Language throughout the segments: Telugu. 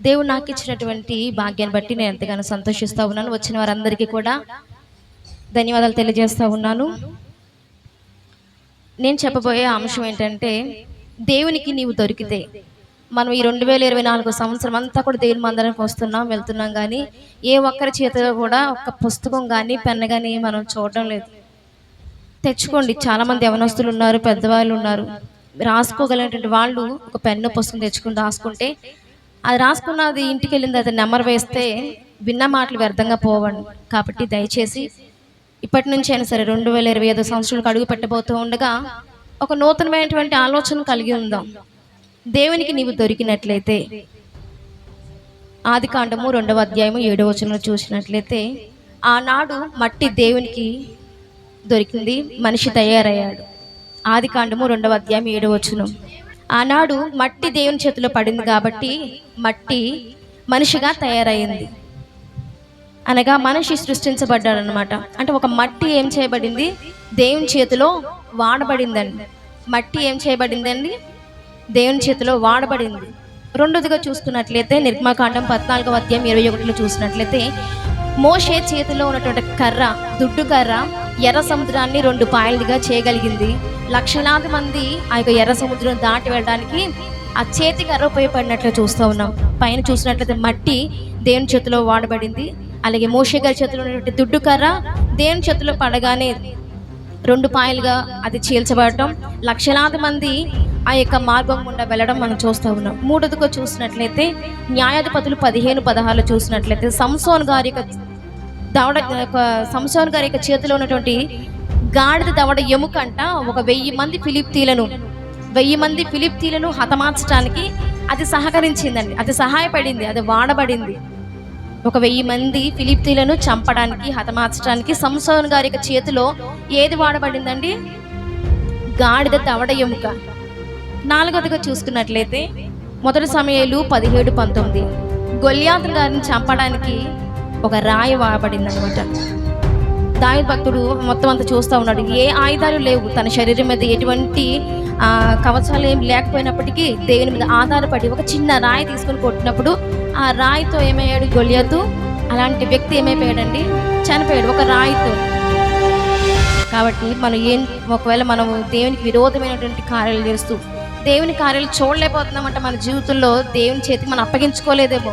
దేవుడు నాకు ఇచ్చినటువంటి భాగ్యాన్ని బట్టి నేను ఎంతగానో సంతోషిస్తూ ఉన్నాను. వచ్చిన వారందరికీ కూడా ధన్యవాదాలు తెలియజేస్తూ ఉన్నాను. నేను చెప్పబోయే అంశం ఏంటంటే దేవునికి నీవు దొరికితే మనం ఈ రెండు వేల ఇరవై నాలుగు సంవత్సరం అంతా కూడా దేవుని మందిరానికి వస్తున్నాం వెళ్తున్నాం కానీ ఏ ఒక్కరి చేతిలో కూడా ఒక పుస్తకం కానీ పెన్ కానీ మనం చూడడం లేదు. తెచ్చుకోండి. చాలా మంది యవనస్తులు ఉన్నారు పెద్దవాళ్ళు ఉన్నారు. రాసుకోగలిగినటువంటి వాళ్ళు ఒక పెన్ను పుస్తకం తెచ్చుకుని రాసుకుంటే అది రాసుకున్నది ఇంటికి వెళ్ళింది అది నెంబర్ వేస్తే విన్న మాటలు వ్యర్థంగా పోవండి. కాబట్టి దయచేసి ఇప్పటి నుంచి అయినా సరే రెండు వేల ఇరవై ఐదు సంవత్సరాలకు అడుగు పెట్టబోతూ ఉండగా ఒక నూతనమైనటువంటి ఆలోచన కలిగి ఉందాం. దేవునికి నీవు దొరికినట్లయితే ఆది కాండము రెండవ అధ్యాయము ఏడవ వచనంలో చూసినట్లయితే ఆనాడు మట్టి దేవునికి దొరికింది మనిషి తయారయ్యాడు. ఆది కాండము రెండవ అధ్యాయం ఏడవ వచనం. ఆనాడు మట్టి దేవుని చేతిలో పడింది కాబట్టి మట్టి మనిషిగా తయారైంది. అనగా మనిషి సృష్టించబడ్డాడు అనమాట అంటే ఒక మట్టి ఏం చేయబడింది? దేవుని చేతిలో వాడబడిందండి. మట్టి ఏం చేయబడిందండి? దేవుని చేతిలో వాడబడింది. రెండోదిగా చూసుకున్నట్లయితే నిర్మాకాండం పద్నాలుగో అధ్యాయం ఇరవై ఒకటిలో చూసినట్లయితే మోషే చేతిలో ఉన్నటువంటి కర్ర దుడ్డు కర్ర ఎర్ర సముద్రాన్ని రెండు పాయలుగా చేయగలిగింది. లక్షలాది మంది ఆ యొక్క ఎర్ర సముద్రం దాటి వెళ్ళడానికి ఆ చేతి కర్ర ఉపయోగపడినట్లు చూస్తూ ఉన్నాం. పైన చూసినట్లయితే మట్టి దేవుని చేతిలో వాడబడింది. అలాగే మోషే గారి చేతిలో ఉన్నటువంటి దుడ్డు కర్ర దేవుని చేతిలో పడగానే రెండు పాయలుగా అది చీల్చబడటం లక్షలాది మంది ఆ యొక్క మార్గం గుండా వెళ్ళడం మనం చూస్తూ ఉన్నాం. మూడోదిగా చూసినట్లయితే న్యాయాధిపతులు పదిహేను పదహారులు చూసినట్లయితే సంసోన్ గారి యొక్క దవడ సంసోన్ గారి యొక్క చేతిలో ఉన్నటువంటి గాడిద దవడ ఎముకంట ఒక వెయ్యి మంది ఫిలిప్తీలను వెయ్యి మంది ఫిలిప్తీలను హతమార్చడానికి అది సహకరించిందండి. అది సహాయపడింది అది వాడబడింది. ఒక వెయ్యి మంది ఫిలిప్తీలను చంపడానికి హతమార్చడానికి సంసోన్ గారి యొక్క చేతిలో ఏది వాడబడిందండి? గాడిద దవడ ఎముక. నాలుగవదిగా చూసుకున్నట్లయితే మొదటి సమయాలు పదిహేడు పంతొమ్మిది. గొల్యాత్ గారిని చంపడానికి ఒక రాయి వాడబడింది అనమాట దాని భక్తుడు మొత్తం అంతా చూస్తూ ఉన్నాడు. ఏ ఆయుధాలు లేవు. తన శరీరం మీద ఎటువంటి కవచాలు ఏం లేకపోయినప్పటికీ దేవుని మీద ఆధారపడి ఒక చిన్న రాయి తీసుకొని కొట్టినప్పుడు ఆ రాయితో ఏమయ్యాడు గొలియదు అలాంటి వ్యక్తి ఏమైపోయాడండి? చనిపోయాడు ఒక రాయితో. కాబట్టి మనం ఏం ఒకవేళ మనము దేవునికి విరోధమైనటువంటి కార్యాలు చేస్తూ దేవుని కార్యాలు చూడలేకపోతున్నామంటే మన జీవితంలో దేవుని చేతికి మనం అప్పగించుకోలేదేమో.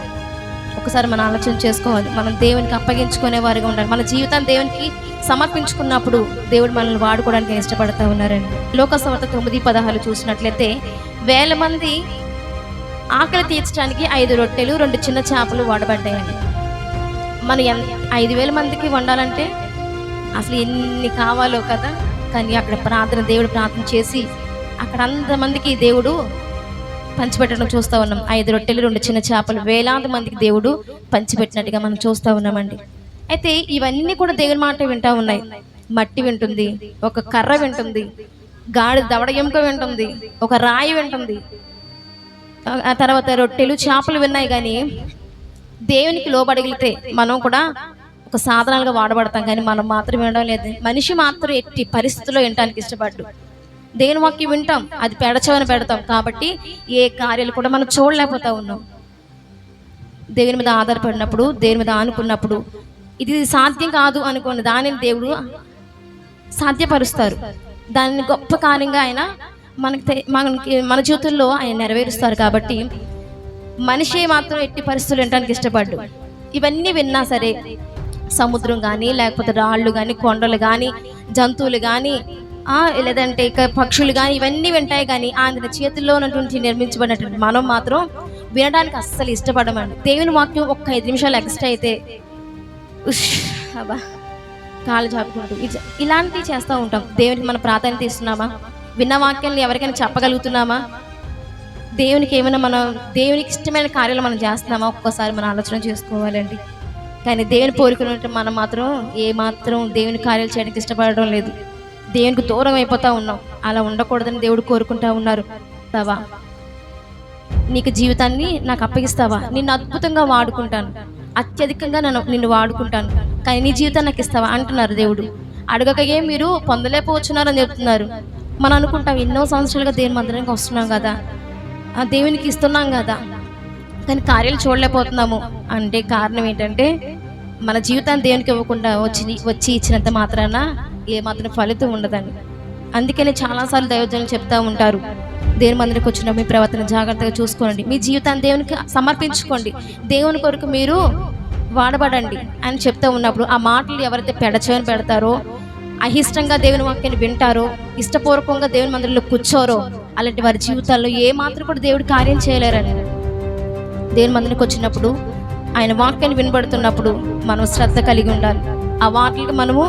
ఒకసారి మనం ఆలోచన చేసుకోవాలి. మనం దేవునికి అప్పగించుకునే వారిగా ఉండాలి. మన జీవితాన్ని దేవునికి సమర్పించుకున్నప్పుడు దేవుడు మనల్ని వాడుకోవడానికి ఇష్టపడతా ఉన్నారండి. లోకసవర్త తొమ్మిది పదహారు చూసినట్లయితే వేల మంది ఆకలి తీర్చడానికి ఐదు రొట్టెలు రెండు చిన్న చేపలు వాడబడ్డాయండి. మనం ఎంత ఐదు వేల మందికి వండాలంటే అసలు ఎన్ని కావాలో కదా. కానీ అక్కడ ప్రార్థన దేవుడు ప్రార్థన చేసి అక్కడ అంతమందికి దేవుడు పంచిపెట్టడం చూస్తూ ఉన్నాం. ఐదు రొట్టెలు రెండు చిన్న చేపలు వేలాది మందికి దేవుడు పంచిపెట్టినట్టుగా మనం చూస్తూ ఉన్నామండి. అయితే ఇవన్నీ కూడా దేవుని మాట వింటా ఉన్నాయి. మట్టి వింటుంది ఒక కర్ర వింటుంది గాడి దవడ ఎముక వింటుంది ఒక రాయి వింటుంది. ఆ- తర్వాత రొట్టెలు చేపలు విన్నాయి కానీ దేవునికి లోబడగలిగితే మనం కూడా ఒక సాధనాలుగా వాడబడతాం కానీ మనం మాత్రం వినడం లేదు. మనిషి మాత్రం ఎట్టి పరిస్థితుల్లో వినడానికి ఇష్టపడ్డు. దేని వాక్యం వింటాం? అది పెడచవని పెడతాం. కాబట్టి ఏ కార్యాలు కూడా మనం చూడలేకపోతా ఉన్నాం. దేవుని మీద ఆధారపడినప్పుడు దేవుని మీద ఆనుకున్నప్పుడు ఇది సాధ్యం కాదు అనుకున్న దానిని దేవుడు సాధ్యపరుస్తారు. దానిని గొప్ప కార్యంగా ఆయన మనకి మనకి మన జీవితంలో ఆయన నెరవేరుస్తారు కాబట్టి మనిషి మాత్రం ఎట్టి పరిస్థితులు వినడానికి ఇష్టపడ్డు. ఇవన్నీ విన్నా సరే సముద్రం కానీ లేకపోతే రాళ్ళు కానీ కొండలు కానీ జంతువులు కానీ లేదంటే ఇక పక్షులు కానీ ఇవన్నీ వింటాయి కానీ ఆయన చేతుల్లో ఉన్నటువంటి నిర్మించబడినటువంటి మనం మాత్రం వినడానికి అస్సలు ఇష్టపడమండి దేవుని వాక్యం ఒక్క ఐదు నిమిషాలు ఎక్స్ట్రా అయితే ఉష్ అబ్బా కాలు చాపుకుంటూ. ఇలాంటివి చేస్తూ ఉంటాం. దేవునికి మన ప్రాధాన్యత ఇస్తున్నామా? విన్న వాక్యాన్ని ఎవరికైనా చెప్పగలుగుతున్నామా? దేవునికి ఏమైనా మనం దేవునికి ఇష్టమైన కార్యాలు మనం చేస్తున్నామా? ఒక్కోసారి మనం ఆలోచన చేసుకోవాలండి. కానీ దేవుని పోరుకున్నట్టు మనం మాత్రం ఏమాత్రం దేవుని కార్యాలు చేయడానికి ఇష్టపడడం లేదు. దేవునికి దూరం అయిపోతా ఉన్నాం అలా ఉండకూడదని దేవుడు కోరుకుంటా ఉన్నారు. తవా. నీకు జీవితాన్ని నాకు అప్పగిస్తావా? నిన్ను అద్భుతంగా వాడుకుంటాను. అత్యధికంగా నన్ను నిన్ను వాడుకుంటాను. కానీ నీ జీవితాన్ని నాకు ఇస్తావా? అంటున్నారు దేవుడు. అడగకగే మీరు పొందలేకపోవచ్చున్నారని చెప్తున్నారు. మనం అనుకుంటాం ఎన్నో సంవత్సరాలుగా దేవుని మందిరానికి వస్తున్నాం కదా. ఆ దేవునికి ఇస్తున్నాం కదా. కానీ కార్యాలు చూడలేకపోతున్నాము. అంటే కారణం ఏంటంటే మన జీవితాన్ని దేవునికి ఇవ్వకుండా వచ్చి వచ్చి ఇచ్చినంత మాత్రాన ఏ మాత్రం ఫలితం ఉండదండి. అందుకనే చాలాసార్లు దైవజనులు చెప్తూ ఉంటారు దేవుని మందిరికి వచ్చిన మీ ప్రవర్తన జాగ్రత్తగా చూసుకోండి. మీ జీవితాన్ని దేవునికి సమర్పించుకోండి. దేవుని కొరకు మీరు వాడబడండి అని చెప్తూ ఉన్నప్పుడు ఆ మాటలు ఎవరైతే పెడచని పెడతారో అయిష్టంగా దేవుని వాక్యాన్ని వింటారో ఇష్టపూర్వకంగా దేవుని మందిరంలో కూర్చోరో అలాంటి వారి జీవితాల్లో ఏ మాత్రం కూడా దేవుడు కార్యం చేయలేరని దేవుని మందిరికి వచ్చినప్పుడు ఆయన వాక్యాన్ని వినబడుతున్నప్పుడు మనం శ్రద్ధ కలిగి ఉండాలి. ఆ వాక్యకి మనము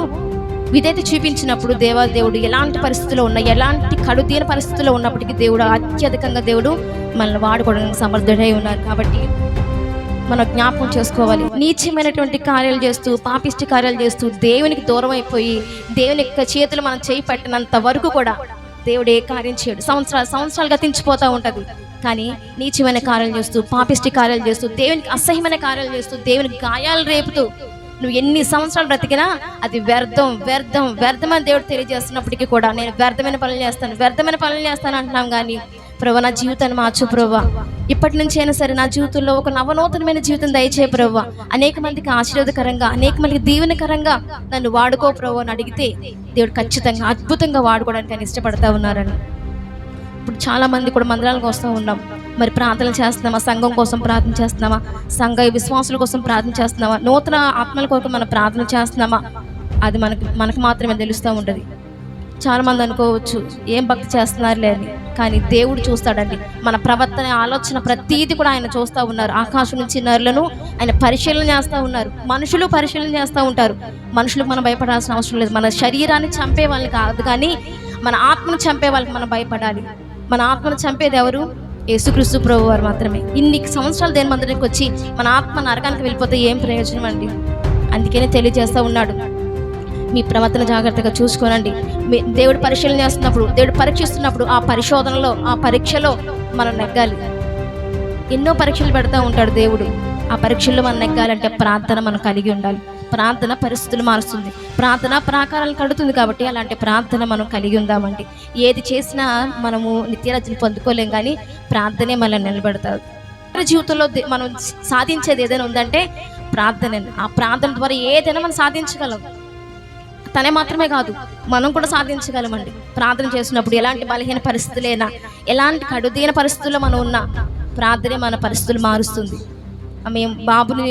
విధేత చూపించినప్పుడు దేవా దేవుడు ఎలాంటి పరిస్థితుల్లో ఉన్నా ఎలాంటి కడుదీన పరిస్థితుల్లో ఉన్నప్పటికీ దేవుడు అత్యధికంగా దేవుడు మనల్ని వాడుకోవడానికి సమర్థుడై ఉన్నారు కాబట్టి మనం జ్ఞాపకం చేసుకోవాలి. నీచమైనటువంటి కార్యాలు చేస్తూ పాపిష్టి కార్యాలు చేస్తూ దేవునికి దూరం అయిపోయి దేవుని యొక్క చేతులు మనం చేయి పట్టినంత వరకు కూడా దేవుడు ఏ కార్యం చేయడు. సంవత్సరాలు సంవత్సరాలు గతించిపోతూ ఉంటుంది. కానీ నీచమైన కార్యాలు చేస్తూ పాపిష్టి కార్యాలు చేస్తూ దేవునికి అసహ్యమైన కార్యాలు చేస్తూ దేవునికి గాయాలు రేపుతూ నువ్వు ఎన్ని సంవత్సరాలు బ్రతికినా అది వ్యర్థం వ్యర్థం వ్యర్థమని దేవుడు తెలియజేస్తున్నప్పటికీ కూడా నేను వ్యర్థమైన పనులు చేస్తాను వ్యర్థమైన పనులు చేస్తాను అంటున్నాం కానీ ప్రభా నా జీవితాన్ని మార్చు ప్రభా. ఇప్పటి నుంచి అయినా సరే నా జీవితంలో ఒక నవనూతనమైన జీవితం దయచే ప్రభా. అనేక మందికి ఆశీర్వాదకరంగా అనేక మందికి దీవెనకరంగా నన్ను వాడుకో ప్రభు అని అడిగితే దేవుడు ఖచ్చితంగా అద్భుతంగా వాడుకోవడానికి ఆయన ఇష్టపడతా ఉన్నారని. ఇప్పుడు చాలా మంది కూడా మందిరాలకు వస్తూ ఉన్నాం. మరి ప్రార్థనలు చేస్తున్నామా? సంఘం కోసం ప్రార్థన చేస్తున్నామా? సంఘ విశ్వాసుల కోసం ప్రార్థన చేస్తున్నామా? నూతన ఆత్మల కొరకు మనం ప్రార్థన చేస్తున్నామా? అది మనకు మనకు మాత్రమే తెలుస్తూ ఉంటుంది. చాలామంది అనుకోవచ్చు ఏం భక్తి చేస్తున్నారులే అని. కానీ దేవుడు చూస్తాడండి. మన ప్రవర్తన ఆలోచన ప్రతీది కూడా ఆయన చూస్తూ ఉన్నారు. ఆకాశం నుంచి నరులను ఆయన పరిశీలన చేస్తూ ఉన్నారు. మనుషులు పరిశీలన చేస్తూ ఉంటారు. మనుషులకు మనం భయపడాల్సిన అవసరం లేదు. మన శరీరాన్ని చంపే వాళ్ళని కాదు కానీ మన ఆత్మను చంపే వాళ్ళకి మనం భయపడాలి. మన ఆత్మను చంపేది ఎవరు? యేసుక్రీస్తు ప్రభు వారు మాత్రమే. ఇన్ని సంవత్సరాలు దేని మందిరికి వచ్చి మన ఆత్మ నరకానికి వెళ్ళిపోతే ఏం ప్రయోజనం అండి? అందుకనే తెలియజేస్తూ ఉన్నాడు. మీ ప్రవర్తన జాగ్రత్తగా చూసుకోనండి. మీ దేవుడు పరిశీలన చేస్తున్నప్పుడు దేవుడు పరీక్షిస్తున్నప్పుడు ఆ పరిశోధనలో ఆ పరీక్షలో మనం నెగ్గాలి. ఎన్నో పరీక్షలు పెడతా ఉంటాడు దేవుడు. ఆ పరీక్షల్లో మనం నెగ్గాలంటే ప్రార్థన మనం కలిగి ఉండాలి. ప్రార్థన పరిస్థితులు మారుస్తుంది. ప్రార్థన ప్రాకారాలు కడుతుంది కాబట్టి అలాంటి ప్రార్థన మనం కలిగి ఉందామండి. ఏది చేసినా మనము నిత్యరాజ్యం పొందుకోలేం కానీ ప్రార్థనే మనల్ని నిలబెడతారు జీవితంలో మనం సాధించేది ఏదైనా ఉందంటే ప్రార్థన. ఆ ప్రార్థన ద్వారా ఏదైనా మనం సాధించగలం. తనే మాత్రమే కాదు మనం కూడా సాధించగలమండి. ప్రార్థన చేసినప్పుడు ఎలాంటి బలహీన పరిస్థితులైనా ఎలాంటి కడుదీన పరిస్థితుల్లో మనం ఉన్నా ప్రార్థనే మన పరిస్థితులు మారుస్తుంది. మేము బాబుని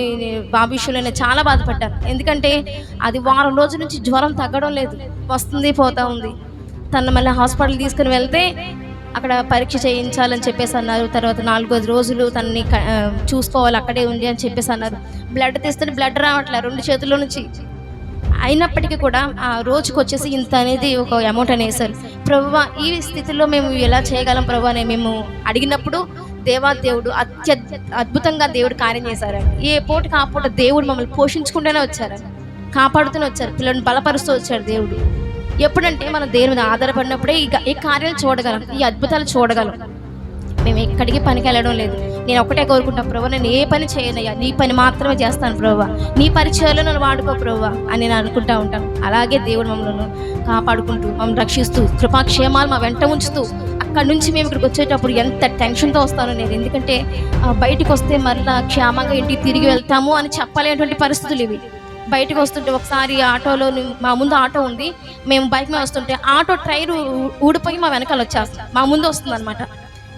బాబు విషయంలో నేను చాలా బాధపడ్డాను ఎందుకంటే అది వారం రోజుల నుంచి జ్వరం తగ్గడం లేదు. వస్తుంది పోతా ఉంది. తను మళ్ళీ హాస్పిటల్ తీసుకుని వెళ్తే అక్కడ పరీక్ష చేయించాలని చెప్పేసి అన్నారు. తర్వాత నాలుగైదు రోజులు తనని చూసుకోవాలి అక్కడే ఉంది అని చెప్పేసి అన్నారు. బ్లడ్ తీస్తే బ్లడ్ రావట్లేదు రెండు చేతుల్లో నుంచి. అయినప్పటికీ కూడా ఆ రోజుకు వచ్చేసి ఇంత అనేది ఒక అమౌంట్ అనేసారు ప్రభు ఈ స్థితిలో మేము ఎలా చేయగలం ప్రభు అని మేము అడిగినప్పుడు దేవాదేవుడు అత్య అద్భుతంగా దేవుడు కార్యం చేశారండి. ఏ పూటకి ఆ పూట దేవుడు మమ్మల్ని పోషించుకుంటూనే వచ్చారు కాపాడుతూనే వచ్చారు. పిల్లల్ని బలపరుస్తూ వచ్చారు దేవుడు. ఎప్పుడంటే మనం దేవుని మీద ఆధారపడినప్పుడే ఈ కార్యాలు చూడగలం ఈ అద్భుతాలు చూడగలం. మేము ఎక్కడికి పనికి వెళ్ళడం లేదు. నేను ఒకటే కోరుకుంటాను ప్రభు నేను ఏ పని చేయనయ్యా నీ పని మాత్రమే చేస్తాను ప్రభు. నీ పరిచయాలు నన్ను వాడుకో ప్రభు అని నేను అనుకుంటా ఉంటాను. అలాగే దేవుడు మమ్మల్ని కాపాడుకుంటూ మమ్మల్ని రక్షిస్తూ కృపాక్షేమాలు మా వెంట ఉంచుతూ అక్కడ నుంచి మేము ఇక్కడికి వచ్చేటప్పుడు ఎంత టెన్షన్తో వస్తాను నేను. ఎందుకంటే బయటకు వస్తే మరలా క్షేమంగా ఇంటికి తిరిగి వెళ్తాము అని చెప్పలేనటువంటి పరిస్థితులు ఇవి. బయటకు వస్తుంటే ఒకసారి ఆటోలో మా ముందు ఆటో ఉంది. మేము బైక్ మీద వస్తుంటే ఆటో టైర్ ఊ- ఊడిపోయి మా వెనకాల వచ్చేస్తాం మా ముందు వస్తుంది అనమాట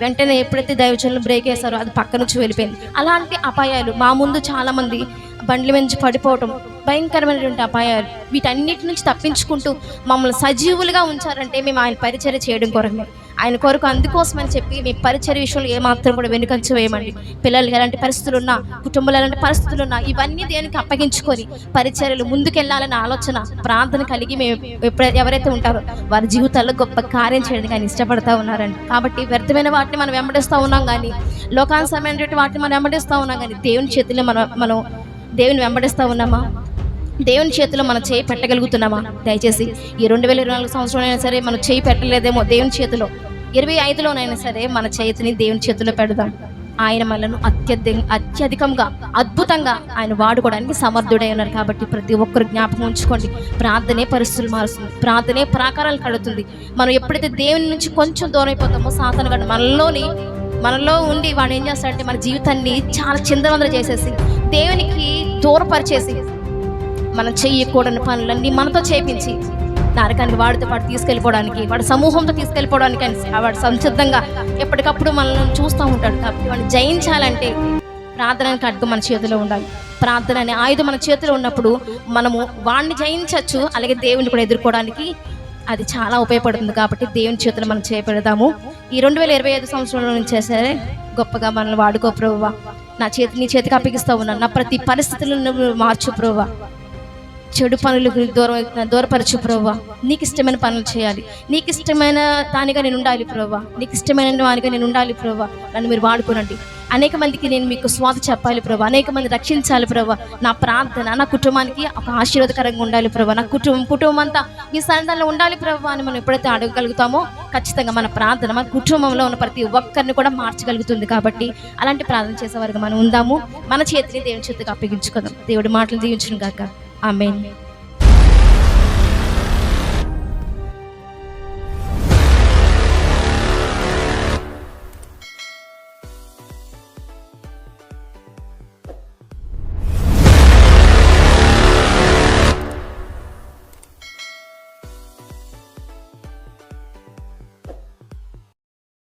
వెంటనే ఎప్పుడైతే దైవజనులు బ్రేక్ వేశారో అది పక్క నుంచి వెళ్ళిపోయింది. అలాంటి అపాయాలు మా ముందు చాలామంది బండ్ల మీద నుంచి పడిపోవటం భయంకరమైనటువంటి అపాయాలు. వీటన్నిటి నుంచి తప్పించుకుంటూ మమ్మల్ని సజీవులుగా ఉంచారంటే మేము ఆయన పరిచర్య చేయడం కొరకే ఆయన కొరకు అందుకోసమని చెప్పి మీ పరిచయ విషయంలో ఏమాత్రం కూడా వెనుకంచ వేయమండి. పిల్లలు ఎలాంటి పరిస్థితులు ఉన్నా కుటుంబంలో ఎలాంటి పరిస్థితులు ఉన్నా ఇవన్నీ దేనికి అప్పగించుకొని పరిచర్యలు ముందుకెళ్ళాలనే ఆలోచన ప్రార్థన కలిగి మేము ఎవరైతే ఉంటారో వారి జీవితాల్లో గొప్ప కార్యం చేయడానికి ఆయన ఇష్టపడతా ఉన్నారండి. కాబట్టి వ్యర్థమైన వాటిని మనం వెంబడిస్తూ ఉన్నాం కానీ లోకానుసమైనటువంటి వాటిని మనం వెంబడిస్తూ ఉన్నాం కానీ దేవుని చేతిలో మనం మనం దేవుని వెంబడిస్తూ ఉన్నామా? దేవుని చేతిలో మనం చేయి పెట్టగలుగుతున్నామా? దయచేసి ఈ రెండు వేల ఇరవై నాలుగు సంవత్సరం అయినా సరే మనం చేయి పెట్టలేదేమో దేవుని చేతిలో. ఇరవై ఐదులోనైనా సరే మన చేతిని దేవుని చేతిలో పెడదాం. ఆయన మనను అత్యధి అత్యధికంగా అద్భుతంగా ఆయన వాడుకోవడానికి సమర్థుడై ఉన్నారు కాబట్టి ప్రతి ఒక్కరు జ్ఞాపకం ఉంచుకోండి. ప్రార్థనే పరిస్థితులు మారుస్తుంది. ప్రార్థనే ప్రాకారాలు కడుతుంది. మనం ఎప్పుడైతే దేవుని నుంచి కొంచెం దూరం అయిపోతామో సాతనగడు మనలోని మనలో ఉండి వాడు ఏం చేస్తాడంటే మన జీవితాన్ని చాలా చిందవందర చేసేసి దేవునికి దూరపరిచేసి మనం చెయ్యకూడని పనులన్నీ మనతో చేపించి నరకానికి వాడితో వాడు తీసుకెళ్ళిపోవడానికి వాడి సమూహంతో తీసుకెళ్ళిపోవడానికి అని వాడు సంసిద్ధంగా ఎప్పటికప్పుడు మనల్ని చూస్తూ ఉంటాడు కాబట్టి వాడిని జయించాలంటే ప్రార్థన ఖడ్గం మన చేతిలో ఉండాలి. ప్రార్థన అనే ఆయుధం మన చేతిలో ఉన్నప్పుడు మనము వాడిని జయించవచ్చు అలాగే దేవుని కూడా ఎదుర్కోవడానికి అది చాలా ఉపయోగపడుతుంది కాబట్టి దేవుని చేతులు మనం చేపెడదాము. ఈ రెండు వేల ఇరవై ఐదు సంవత్సరంలో నుంచి సరే గొప్పగా మనల్ని వాడుకో ప్రభువా. నా చేతి నీ చేతికి అప్పగిస్తూ ఉన్నాను. నా ప్రతి పరిస్థితులను మార్చు ప్రభువా. చెడు పనులకు దూరం దూరపరచు ప్రభావ నీకు ఇష్టమైన పనులు చేయాలి. నీకు ఇష్టమైన దానిగా నేను ఉండాలి ప్రభావ నీకు ఇష్టమైన దానిగా నేను ఉండాలి ప్రభావ నన్ను మీరు వాడుకోనండి. అనేక మందికి నేను మీకు స్వాత చెప్పాలి ప్రభా అనేక మంది రక్షించాలి ప్రభా నా ప్రార్థన నా కుటుంబానికి ఒక ఆశీర్వాదకరంగా ఉండాలి ప్రభా నా కుటుంబం కుటుంబం అంతా మీ సన్నిధానంలో ఉండాలి ప్రభా అని మనం ఎప్పుడైతే అడగగలుగుతామో ఖచ్చితంగా మన ప్రార్థన మన కుటుంబంలో ఉన్న ప్రతి ఒక్కరిని కూడా మార్చగలుగుతుంది కాబట్టి అలాంటి ప్రార్థన చేసే వరకు మనం ఉందాము. మన చేతిని దేవుని చేతికి అప్పగించుకుందాం. దేవుడి మాటలు దీవించును గాక Amén.